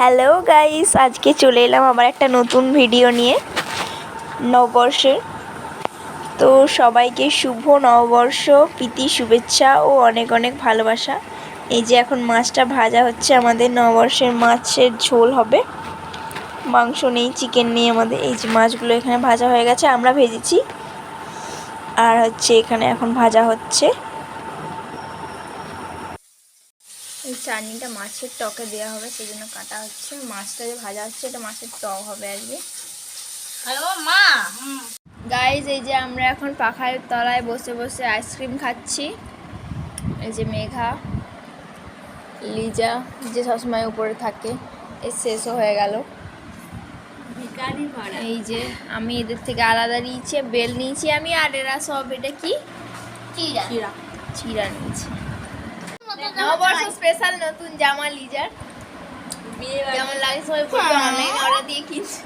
Hello guys আজকে চলে এলাম আমার একটা নতুন ভিডিও নিয়ে, নববর্ষের। তো সবাইকে শুভ নববর্ষ, প্রীতি শুভেচ্ছা ও অনেক অনেক ভালোবাসা। এই যে এখন মাছটা ভাজা হচ্ছে, আমাদের নববর্ষের মাছের ঝোল হবে। মাংস নেই চিকেন নেই আমাদের। এই যে মাছগুলো এখানে ভাজা হয়ে গেছে, আমরা ভেজেছি। আর হচ্ছে এখানে এখন ভাজা হচ্ছে। এই চাটনিটা মাছের টকে দেওয়া হবে সেই জন্য কাটা হচ্ছে। মাছটা যে ভাজা হচ্ছে এটা মাছের টক হবে আজকে। হ্যালো মা! গাইজ এই যে আমরা এখন পাখার তলায় বসে বসে আইসক্রিম খাচ্ছি। এই যে মেঘা লিজা যে সবসময় উপরে থাকে এই শেষও হয়ে গেল। এই যে আমি এদের থেকে আলাদা নিয়েছি বেল নিয়েছি আমি আর এরা সব এটা কি? চিরা চিরা নিয়েছি। নববর্ষ স্পেশাল নতুন জামা লিজার বিয়ে যেমন লাগে সবাই অনলাইন অর্ডার দিয়ে কিনছি।